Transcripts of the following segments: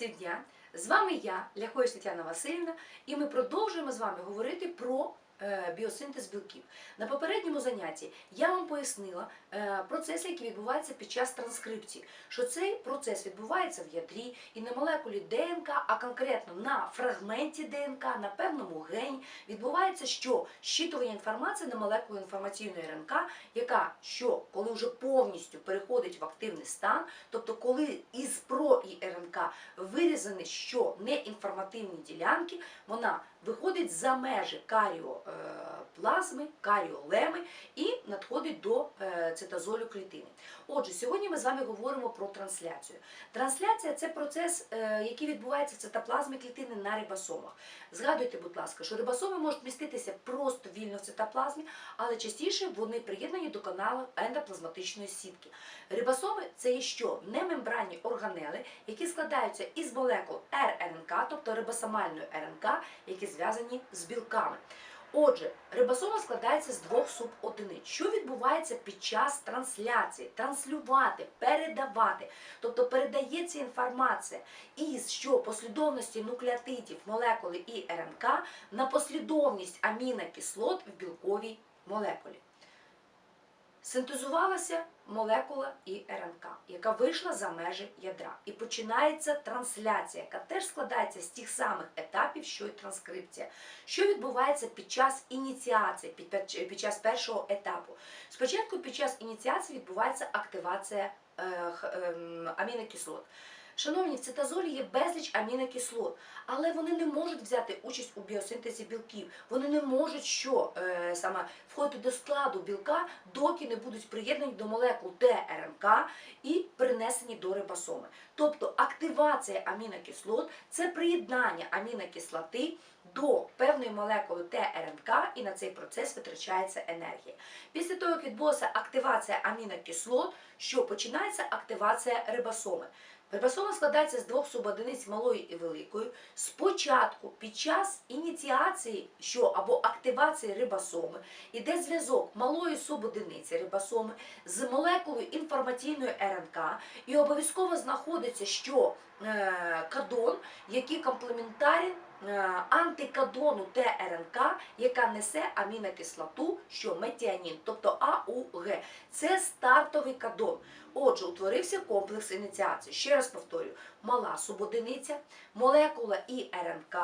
всім дня! З вами я, Ляхович Тетяна Васильівна, і ми продовжуємо з вами говорити про біосинтез білків. На попередньому занятті я вам пояснила е, процеси, які відбуваються під час транскрипції, що цей процес відбувається в ядрі і не молекулі ДНК, а конкретно на фрагменті ДНК, на певному гені відбувається що щитування інформації на молекулу інформаційної РНК, яка що коли вже повністю переходить в активний стан, тобто коли із ПРО і РНК вирізані що неінформативні ділянки, вона виходить за межі каріоплазми, каріолеми і надходить до е, цитозолю клітини. Отже, сьогодні ми з вами говоримо про трансляцію. Трансляція це процес, е, який відбувається в цитоплазмі клітини на рибосомах. Згадуйте, будь ласка, що рибосоми можуть міститися просто вільно в цитоплазмі, але частіше вони приєднані до каналу ендоплазматичної сітки. Рибосоми це що? Немембранні органели, які складаються із молекул РНК, тобто рибосомальної РНК, які зв'язані з білками. Отже, рибосома складається з двох субодиниць. Що відбувається під час трансляції? Транслювати, передавати. Тобто передається інформація із що послідовності нуклеотидів, молекули і РНК на послідовність амінокислот в білковій молекулі. Синтезувалася молекула і РНК, яка вийшла за межі ядра. І починається трансляція, яка теж складається з тих самих етапів, що й транскрипція. Що відбувається під час ініціації, під, під, час першого етапу? Спочатку під час ініціації відбувається активація е, ем, амінокислот. Шановні, в цитозолі є безліч амінокислот, але вони не можуть взяти участь у біосинтезі білків. Вони не можуть що е, саме входити до складу білка, доки не будуть приєднані до молекул ТРНК і принесені до рибосоми. Тобто активація амінокислот це приєднання амінокислоти до певної молекули ТРНК, і на цей процес витрачається енергія. Після того, як відбулася активація амінокислот, що починається активація рибосоми. Рибосома складається з двох субодиниць малої і великої. Спочатку, під час ініціації що або активації рибосоми, іде зв'язок малої субодиниці рибосоми з молекулою інформаційної РНК, і обов'язково знаходиться що е, кадон, який комплементарен антикадону ТРНК, яка несе амінокислоту, що метіанін, тобто АУГ. Це стартовий кадон. Отже, утворився комплекс ініціації. Ще раз повторюю: мала субодиниця, молекула і РНК,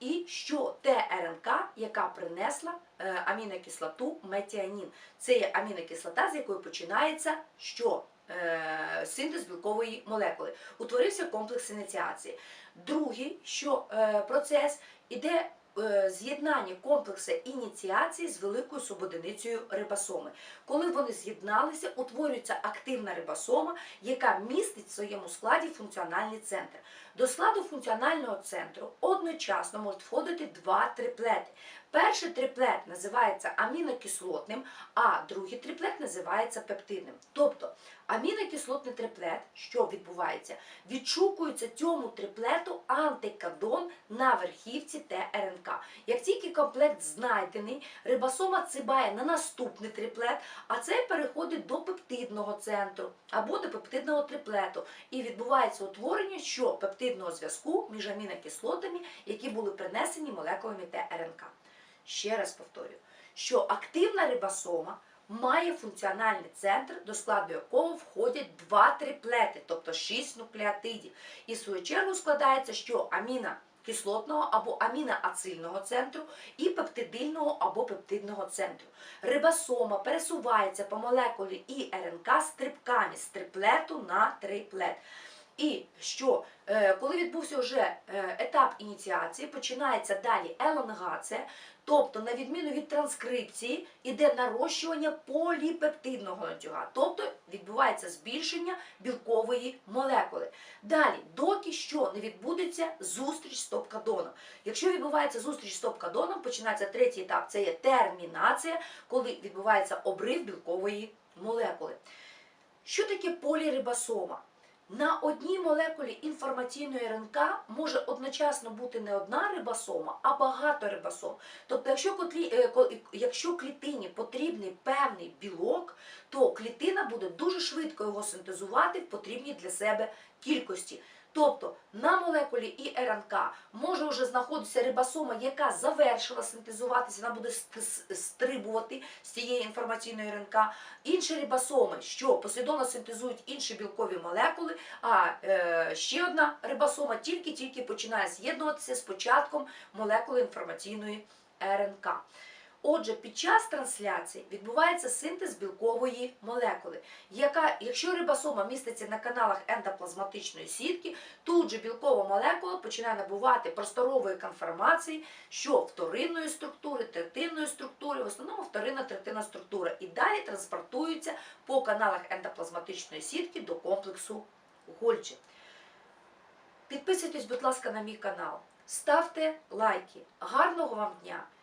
і що ТРНК, яка принесла е, амінокислоту метіанін. Це є амінокислота, з якої починається що? Е, синтез білкової молекули. Утворився комплекс ініціації. Другий що е, процес іде е, з'єднання комплексу ініціації з великою субодиницею рибосоми. Коли вони з'єдналися, утворюється активна рибосома, яка містить в своєму складі функціональний центр. До складу функціонального центру одночасно можуть входити два триплети. Перший триплет називається амінокислотним, а другий триплет називається пептидним. Тобто амінокислотний триплет, що відбувається, відшукується цьому триплету антикадон на верхівці ТРНК. Як тільки комплект знайдений, рибосома цибає на наступний триплет, а цей переходить до пептидного центру або до пептидного триплету. І відбувається утворення що пептидного зв'язку між амінокислотами, які були принесені молекулами ТРНК. Ще раз повторюю, що активна рибосома має функціональний центр, до складу якого входять два триплети, тобто шість нуклеотидів. І в свою чергу складається, що аміна кислотного або аміноацильного центру і пептидильного або пептидного центру. Рибосома пересувається по молекулі і РНК стрибками з триплету на триплет. І що, е, коли відбувся вже е, етап ініціації, починається далі елонгація, тобто, на відміну від транскрипції, іде нарощування поліпептидного ланцюга, тобто відбувається збільшення білкової молекули. Далі, доки що не відбудеться зустріч з топ-кадоном. Якщо відбувається зустріч з топ-кадоном, починається третій етап це є термінація, коли відбувається обрив білкової молекули. Що таке полірибосома? На одній молекулі інформаційної РНК може одночасно бути не одна рибосома, а багато рибосом. Тобто, якщо, котлі, е, якщо клітині потрібний певний білок, то клітина буде дуже швидко його синтезувати в потрібній для себе кількості. Тобто на молекулі і РНК може вже знаходитися рибосома, яка завершила синтезуватися, вона буде стрибувати з цієї інформаційної РНК. Інші рибосоми, що послідовно синтезують інші білкові молекули, а е, ще одна рибосома тільки-тільки починає з'єднуватися з початком молекули інформаційної РНК. Отже, під час трансляції відбувається синтез білкової молекули, яка, якщо рибосома міститься на каналах ендоплазматичної сітки, тут же білкова молекула починає набувати просторової конформації, що вторинної структури, третинної структури, в основному вторинна третинна структура, і далі транспортується по каналах ендоплазматичної сітки до комплексу Гольчі. Підписуйтесь, будь ласка, на мій канал, ставте лайки. Гарного вам дня